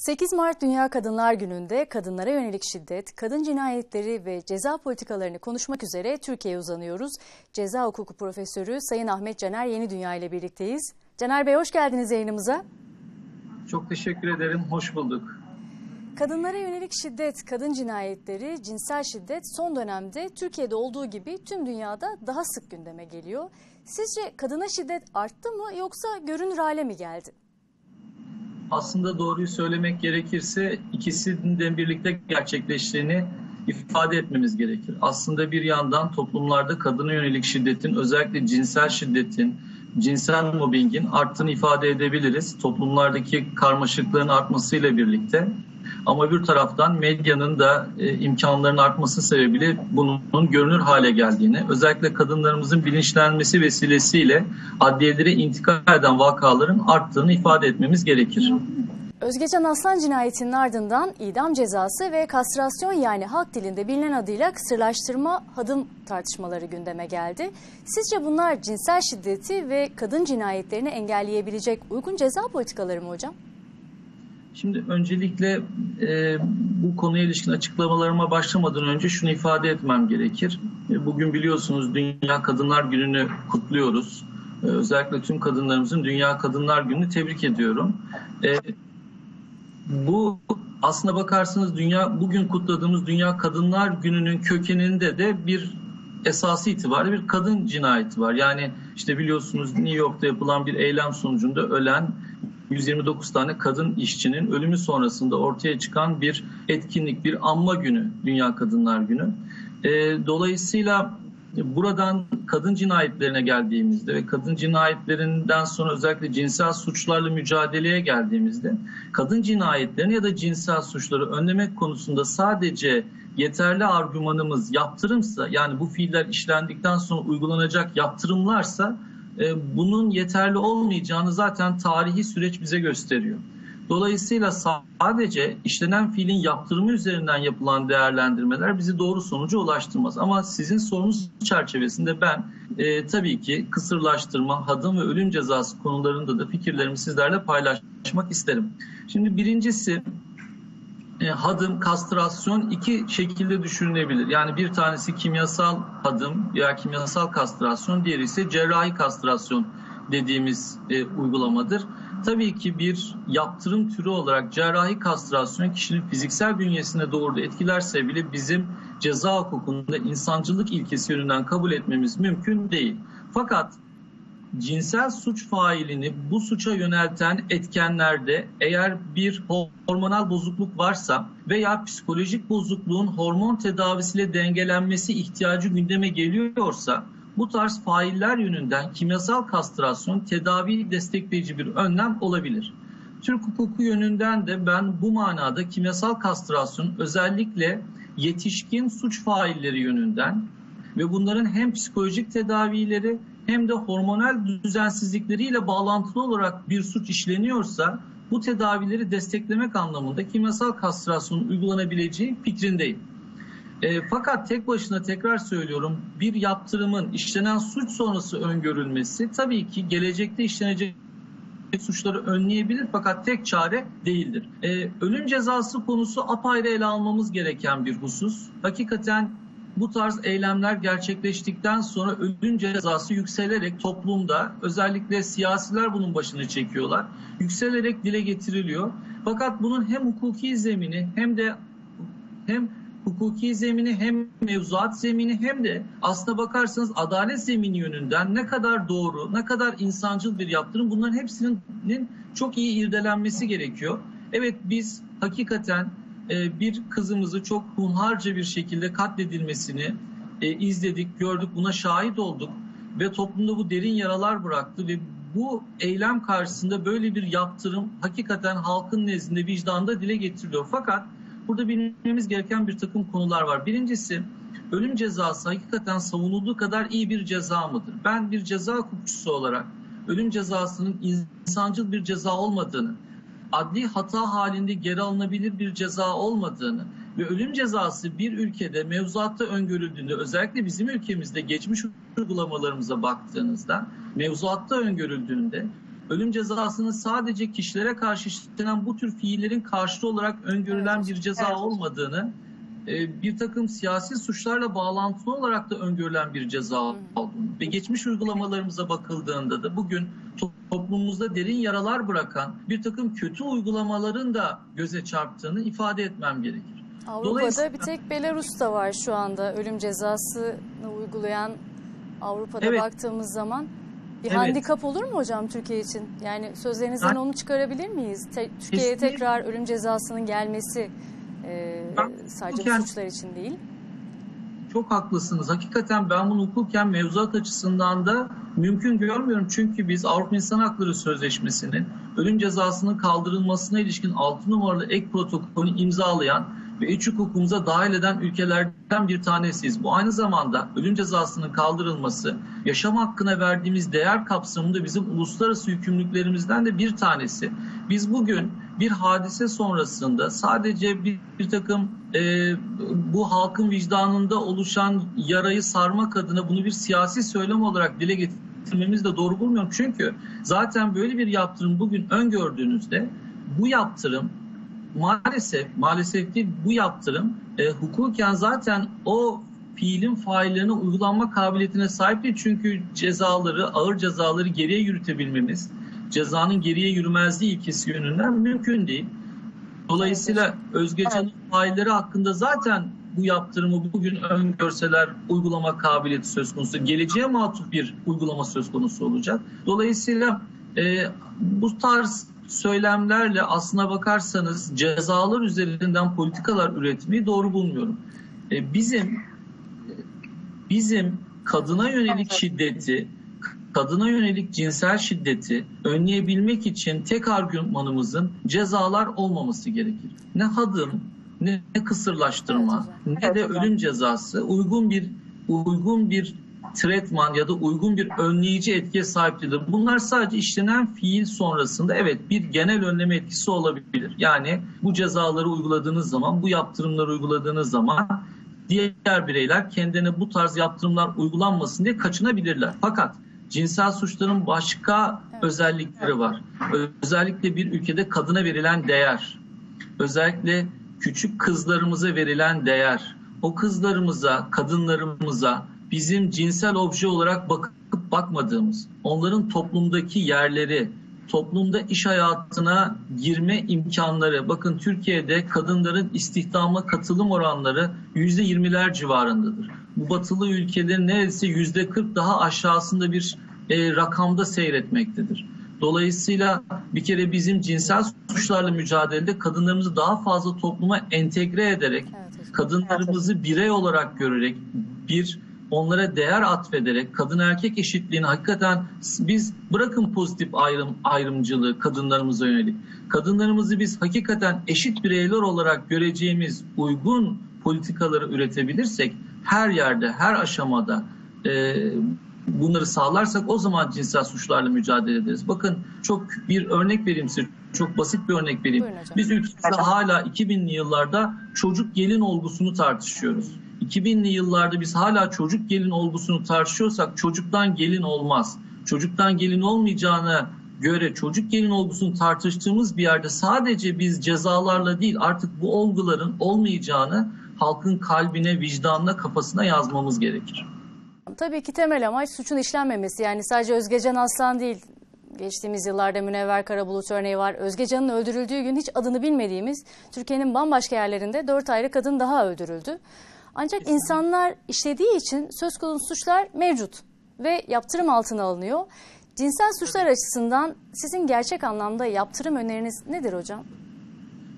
8 Mart Dünya Kadınlar Günü'nde kadınlara yönelik şiddet, kadın cinayetleri ve ceza politikalarını konuşmak üzere Türkiye'ye uzanıyoruz. Ceza hukuku profesörü Sayın Ahmet Caner Yeni Dünya ile birlikteyiz. Caner Bey hoş geldiniz yayınımıza. Çok teşekkür ederim, hoş bulduk. Kadınlara yönelik şiddet, kadın cinayetleri, cinsel şiddet son dönemde Türkiye'de olduğu gibi tüm dünyada daha sık gündeme geliyor. Sizce kadına şiddet arttı mı yoksa görünür hale mi geldi? Aslında doğruyu söylemek gerekirse ikisinin birlikte gerçekleştiğini ifade etmemiz gerekir. Aslında bir yandan toplumlarda kadına yönelik şiddetin özellikle cinsel şiddetin, cinsel mobbingin arttığını ifade edebiliriz. Toplumlardaki karmaşıklığın artmasıyla birlikte. Ama bir taraftan medyanın da e, imkanlarının artması sebebiyle bunun görünür hale geldiğini, özellikle kadınlarımızın bilinçlenmesi vesilesiyle adliyelere intikal eden vakaların arttığını ifade etmemiz gerekir. Özgecan Aslan cinayetinin ardından idam cezası ve kastrasyon yani halk dilinde bilinen adıyla kısırlaştırma hadım tartışmaları gündeme geldi. Sizce bunlar cinsel şiddeti ve kadın cinayetlerini engelleyebilecek uygun ceza politikaları mı hocam? Şimdi öncelikle e, bu konuya ilişkin açıklamalarıma başlamadan önce şunu ifade etmem gerekir. E, bugün biliyorsunuz Dünya Kadınlar Günü'nü kutluyoruz. E, özellikle tüm kadınlarımızın Dünya Kadınlar Günü'nü tebrik ediyorum. E, bu aslına bakarsanız dünya bugün kutladığımız Dünya Kadınlar Günü'nün kökeninde de bir esası itibariyle bir kadın cinayeti var. Yani işte biliyorsunuz New York'ta yapılan bir eylem sonucunda ölen 129 tane kadın işçinin ölümü sonrasında ortaya çıkan bir etkinlik, bir anma günü, Dünya Kadınlar Günü. E, dolayısıyla buradan kadın cinayetlerine geldiğimizde ve kadın cinayetlerinden sonra özellikle cinsel suçlarla mücadeleye geldiğimizde kadın cinayetlerini ya da cinsel suçları önlemek konusunda sadece yeterli argümanımız yaptırımsa yani bu fiiller işlendikten sonra uygulanacak yaptırımlarsa bunun yeterli olmayacağını zaten tarihi süreç bize gösteriyor. Dolayısıyla sadece işlenen fiilin yaptırımı üzerinden yapılan değerlendirmeler bizi doğru sonuca ulaştırmaz. Ama sizin sorunuz çerçevesinde ben e, tabii ki kısırlaştırma, hadım ve ölüm cezası konularında da fikirlerimi sizlerle paylaşmak isterim. Şimdi birincisi e, hadım, kastrasyon iki şekilde düşünülebilir. Yani bir tanesi kimyasal hadım veya kimyasal kastrasyon, diğeri ise cerrahi kastrasyon dediğimiz e, uygulamadır. Tabii ki bir yaptırım türü olarak cerrahi kastrasyon kişinin fiziksel bünyesine doğru etkilerse bile bizim ceza hukukunda insancılık ilkesi yönünden kabul etmemiz mümkün değil. Fakat cinsel suç failini bu suça yönelten etkenlerde eğer bir hormonal bozukluk varsa veya psikolojik bozukluğun hormon tedavisiyle dengelenmesi ihtiyacı gündeme geliyorsa bu tarz failler yönünden kimyasal kastrasyon tedavi destekleyici bir önlem olabilir. Türk hukuku yönünden de ben bu manada kimyasal kastrasyon özellikle yetişkin suç failleri yönünden ve bunların hem psikolojik tedavileri hem de hormonal düzensizlikleriyle bağlantılı olarak bir suç işleniyorsa bu tedavileri desteklemek anlamında kimyasal kastrasyon uygulanabileceği fikrindeyim. E, fakat tek başına tekrar söylüyorum bir yaptırımın işlenen suç sonrası öngörülmesi tabii ki gelecekte işlenecek suçları önleyebilir fakat tek çare değildir. E, ölüm cezası konusu apayrı ele almamız gereken bir husus. Hakikaten bu tarz eylemler gerçekleştikten sonra ölüm cezası yükselerek toplumda özellikle siyasiler bunun başını çekiyorlar. Yükselerek dile getiriliyor. Fakat bunun hem hukuki zemini hem de hem hukuki zemini hem mevzuat zemini hem de aslına bakarsanız adalet zemini yönünden ne kadar doğru, ne kadar insancıl bir yaptırım bunların hepsinin çok iyi irdelenmesi gerekiyor. Evet biz hakikaten bir kızımızı çok hunharca bir şekilde katledilmesini e, izledik, gördük, buna şahit olduk ve toplumda bu derin yaralar bıraktı ve bu eylem karşısında böyle bir yaptırım hakikaten halkın nezdinde vicdanda dile getiriliyor. Fakat burada bilmemiz gereken bir takım konular var. Birincisi ölüm cezası hakikaten savunulduğu kadar iyi bir ceza mıdır? Ben bir ceza hukukçusu olarak ölüm cezasının insancıl bir ceza olmadığını, adli hata halinde geri alınabilir bir ceza olmadığını ve ölüm cezası bir ülkede mevzuatta öngörüldüğünde özellikle bizim ülkemizde geçmiş uygulamalarımıza baktığınızda mevzuatta öngörüldüğünde ölüm cezasının sadece kişilere karşı işlenen bu tür fiillerin karşılığı olarak öngörülen Evet. bir ceza Evet. olmadığını, bir takım siyasi suçlarla bağlantılı olarak da öngörülen bir ceza olduğunu ve geçmiş uygulamalarımıza bakıldığında da bugün to- toplumumuzda derin yaralar bırakan bir takım kötü uygulamaların da göze çarptığını ifade etmem gerekir. Avrupa'da bir tek Belarus'ta var şu anda ölüm cezasını uygulayan Avrupa'da Evet. baktığımız zaman bir Evet. handikap olur mu hocam Türkiye için? Yani sözlerinizden onu çıkarabilir miyiz? Te- Türkiye'ye tekrar ölüm cezasının gelmesi e, Ben sadece hukuken- suçlar için değil. Çok haklısınız. Hakikaten ben bunu hukuken mevzuat açısından da mümkün görmüyorum. Çünkü biz Avrupa İnsan Hakları Sözleşmesi'nin ölüm cezasının kaldırılmasına ilişkin 6 numaralı ek protokolünü imzalayan ve iç hukukumuza dahil eden ülkelerden bir tanesiyiz. Bu aynı zamanda ölüm cezasının kaldırılması yaşam hakkına verdiğimiz değer kapsamında bizim uluslararası yükümlülüklerimizden de bir tanesi. Biz bugün bir hadise sonrasında sadece bir, bir takım e, bu halkın vicdanında oluşan yarayı sarmak adına bunu bir siyasi söylem olarak dile getirmemiz de doğru bulmuyorum. Çünkü zaten böyle bir yaptırım bugün öngördüğünüzde bu yaptırım maalesef maalesef değil bu yaptırım e, hukuken zaten o fiilin faillerine uygulanma kabiliyetine sahip değil. Çünkü cezaları, ağır cezaları geriye yürütebilmemiz, cezanın geriye yürümezliği ilkesi yönünden mümkün değil. Dolayısıyla Özgecan'ın failleri hakkında zaten bu yaptırımı bugün öngörseler uygulama kabiliyeti söz konusu. Geleceğe matuf bir uygulama söz konusu olacak. Dolayısıyla e, bu tarz söylemlerle aslına bakarsanız cezalar üzerinden politikalar üretmeyi doğru bulmuyorum. E, bizim bizim kadına yönelik şiddeti, kadına yönelik cinsel şiddeti önleyebilmek için tek argümanımızın cezalar olmaması gerekir. Ne hadım, ne kısırlaştırma, ne de ölüm cezası uygun bir uygun bir tretman ya da uygun bir önleyici etkiye sahiptir. Bunlar sadece işlenen fiil sonrasında evet bir genel önleme etkisi olabilir. Yani bu cezaları uyguladığınız zaman, bu yaptırımları uyguladığınız zaman diğer bireyler kendine bu tarz yaptırımlar uygulanmasın diye kaçınabilirler. Fakat cinsel suçların başka Evet. özellikleri var. Özellikle bir ülkede kadına verilen değer, özellikle küçük kızlarımıza verilen değer, o kızlarımıza, kadınlarımıza bizim cinsel obje olarak bakıp bakmadığımız, onların toplumdaki yerleri, toplumda iş hayatına girme imkanları. Bakın Türkiye'de kadınların istihdama katılım oranları yüzde yirmiler civarındadır. Bu batılı ülkelerin neredeyse yüzde kırk daha aşağısında bir e, rakamda seyretmektedir. Dolayısıyla bir kere bizim cinsel suçlarla mücadelede kadınlarımızı daha fazla topluma entegre ederek, kadınlarımızı birey olarak görerek, bir onlara değer atfederek kadın erkek eşitliğini hakikaten biz bırakın pozitif ayrım ayrımcılığı kadınlarımıza yönelik. Kadınlarımızı biz hakikaten eşit bireyler olarak göreceğimiz uygun politikaları üretebilirsek her yerde, her aşamada e, bunları sağlarsak o zaman cinsel suçlarla mücadele ederiz. Bakın çok bir örnek vereyim size. Çok basit bir örnek vereyim. Biz ülkemizde hala 2000'li yıllarda çocuk gelin olgusunu tartışıyoruz. 2000'li yıllarda biz hala çocuk gelin olgusunu tartışıyorsak çocuktan gelin olmaz. Çocuktan gelin olmayacağını göre çocuk gelin olgusunu tartıştığımız bir yerde sadece biz cezalarla değil artık bu olguların olmayacağını halkın kalbine, vicdanına, kafasına yazmamız gerekir. Tabii ki temel amaç suçun işlenmemesi. Yani sadece Özgecan Aslan değil. Geçtiğimiz yıllarda Münevver Karabulut örneği var. Özgecan'ın öldürüldüğü gün hiç adını bilmediğimiz Türkiye'nin bambaşka yerlerinde dört ayrı kadın daha öldürüldü. Ancak insanlar işlediği için söz konusu suçlar mevcut ve yaptırım altına alınıyor. Cinsel suçlar açısından sizin gerçek anlamda yaptırım öneriniz nedir hocam?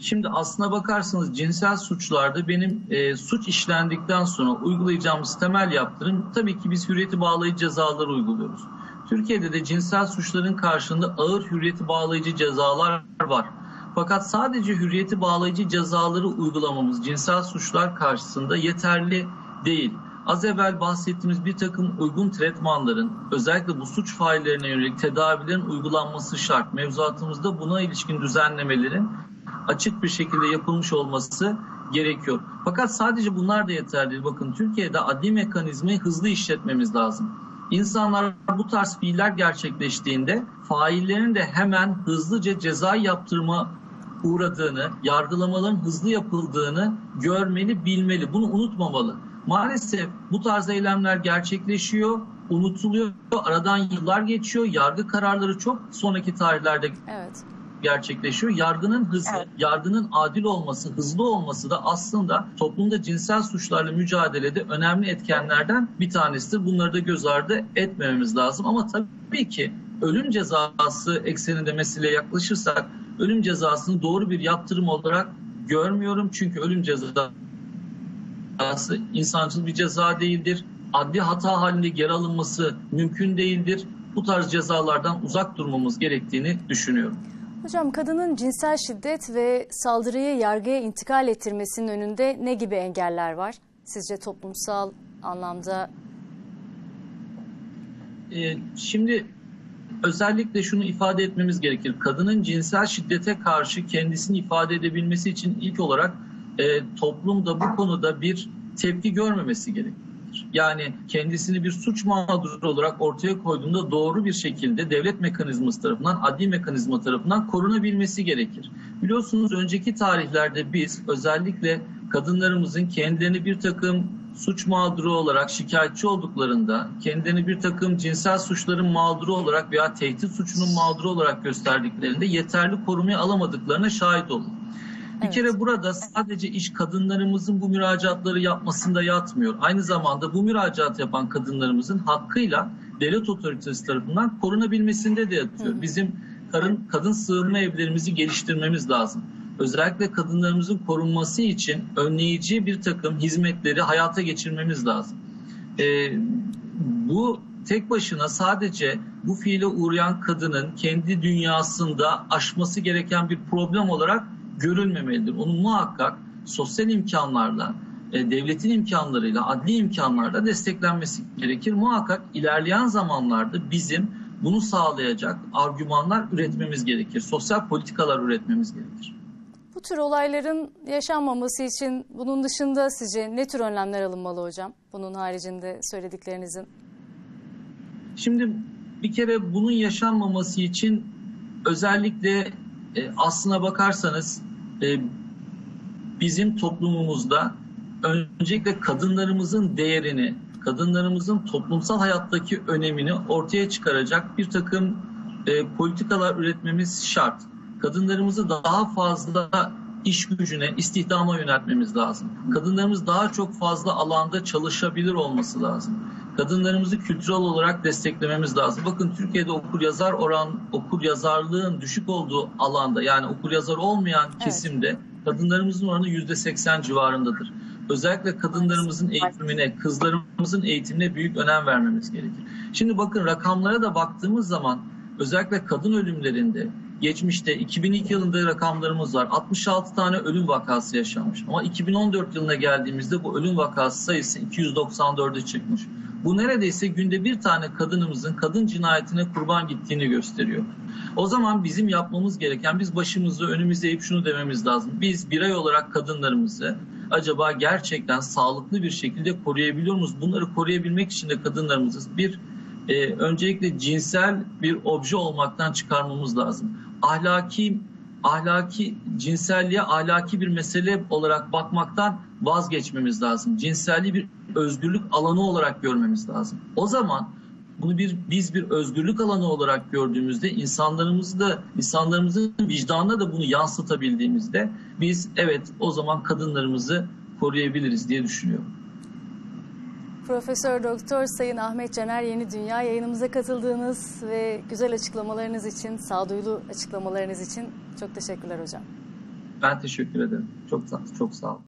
Şimdi aslına bakarsanız cinsel suçlarda benim e, suç işlendikten sonra uygulayacağımız temel yaptırım tabii ki biz hürriyeti bağlayıcı cezalar uyguluyoruz. Türkiye'de de cinsel suçların karşında ağır hürriyeti bağlayıcı cezalar var. Fakat sadece hürriyeti bağlayıcı cezaları uygulamamız cinsel suçlar karşısında yeterli değil. Az evvel bahsettiğimiz bir takım uygun tretmanların özellikle bu suç faillerine yönelik tedavilerin uygulanması şart. Mevzuatımızda buna ilişkin düzenlemelerin açık bir şekilde yapılmış olması gerekiyor. Fakat sadece bunlar da yeterli değil. Bakın Türkiye'de adli mekanizmayı hızlı işletmemiz lazım. İnsanlar bu tarz fiiller gerçekleştiğinde faillerin de hemen hızlıca ceza yaptırma uğradığını, yargılamaların hızlı yapıldığını görmeli, bilmeli. Bunu unutmamalı. Maalesef bu tarz eylemler gerçekleşiyor, unutuluyor. Aradan yıllar geçiyor. Yargı kararları çok sonraki tarihlerde Evet. gerçekleşiyor. Yargının hızı, Evet. yargının adil olması, hızlı olması da aslında toplumda cinsel suçlarla mücadelede önemli etkenlerden bir tanesidir. Bunları da göz ardı etmememiz lazım. Ama tabii ki ölüm cezası ekseninde meseleye yaklaşırsak ölüm cezasını doğru bir yaptırım olarak görmüyorum. Çünkü ölüm cezası insancıl bir ceza değildir. Adli hata halinde geri alınması mümkün değildir. Bu tarz cezalardan uzak durmamız gerektiğini düşünüyorum. Hocam kadının cinsel şiddet ve saldırıyı yargıya intikal ettirmesinin önünde ne gibi engeller var? Sizce toplumsal anlamda Ee, şimdi özellikle şunu ifade etmemiz gerekir. Kadının cinsel şiddete karşı kendisini ifade edebilmesi için ilk olarak e, toplumda bu konuda bir tepki görmemesi gerekir. Yani kendisini bir suç mağduru olarak ortaya koyduğunda doğru bir şekilde devlet mekanizması tarafından, adli mekanizma tarafından korunabilmesi gerekir. Biliyorsunuz önceki tarihlerde biz özellikle kadınlarımızın kendilerini bir takım suç mağduru olarak şikayetçi olduklarında kendilerini bir takım cinsel suçların mağduru olarak veya tehdit suçunun mağduru olarak gösterdiklerinde yeterli korumayı alamadıklarına şahit. Bir Evet. kere burada sadece iş kadınlarımızın bu müracaatları yapmasında yatmıyor. Aynı zamanda bu müracaat yapan kadınlarımızın hakkıyla devlet otoritesi tarafından korunabilmesinde de yatıyor. Bizim karın, kadın sığınma evlerimizi geliştirmemiz lazım. Özellikle kadınlarımızın korunması için önleyici bir takım hizmetleri hayata geçirmemiz lazım. Ee, bu tek başına sadece bu fiile uğrayan kadının kendi dünyasında aşması gereken bir problem olarak görülmemelidir. Onun muhakkak sosyal imkanlarla, e, devletin imkanlarıyla, adli imkanlarla desteklenmesi gerekir. Muhakkak ilerleyen zamanlarda bizim bunu sağlayacak argümanlar üretmemiz gerekir. Sosyal politikalar üretmemiz gerekir. Tür olayların yaşanmaması için bunun dışında sizce ne tür önlemler alınmalı hocam? Bunun haricinde söylediklerinizin. Şimdi bir kere bunun yaşanmaması için özellikle e, aslına bakarsanız e, bizim toplumumuzda öncelikle kadınlarımızın değerini, kadınlarımızın toplumsal hayattaki önemini ortaya çıkaracak bir takım e, politikalar üretmemiz şart. Kadınlarımızı daha fazla iş gücüne, istihdama yöneltmemiz lazım. Kadınlarımız daha çok fazla alanda çalışabilir olması lazım. Kadınlarımızı kültürel olarak desteklememiz lazım. Bakın Türkiye'de okur yazar oran, okur yazarlığın düşük olduğu alanda yani okur yazar olmayan kesimde kadınlarımızın oranı yüzde seksen civarındadır. Özellikle kadınlarımızın eğitimine, kızlarımızın eğitimine büyük önem vermemiz gerekir. Şimdi bakın rakamlara da baktığımız zaman özellikle kadın ölümlerinde geçmişte 2002 yılında rakamlarımız var. 66 tane ölüm vakası yaşanmış. Ama 2014 yılına geldiğimizde bu ölüm vakası sayısı 294'e çıkmış. Bu neredeyse günde bir tane kadınımızın kadın cinayetine kurban gittiğini gösteriyor. O zaman bizim yapmamız gereken biz başımızı önümüze eğip şunu dememiz lazım. Biz birey olarak kadınlarımızı acaba gerçekten sağlıklı bir şekilde koruyabiliyor muyuz? Bunları koruyabilmek için de kadınlarımızı bir e, öncelikle cinsel bir obje olmaktan çıkarmamız lazım. Ahlaki ahlaki cinselliğe ahlaki bir mesele olarak bakmaktan vazgeçmemiz lazım. Cinselliği bir özgürlük alanı olarak görmemiz lazım. O zaman bunu bir biz bir özgürlük alanı olarak gördüğümüzde insanlarımızı da insanlarımızın vicdanına da bunu yansıtabildiğimizde biz evet o zaman kadınlarımızı koruyabiliriz diye düşünüyorum. Profesör Doktor Sayın Ahmet Caner Yeni Dünya yayınımıza katıldığınız ve güzel açıklamalarınız için, sağduyulu açıklamalarınız için çok teşekkürler hocam. Ben teşekkür ederim. Çok sağ, çok sağ olun.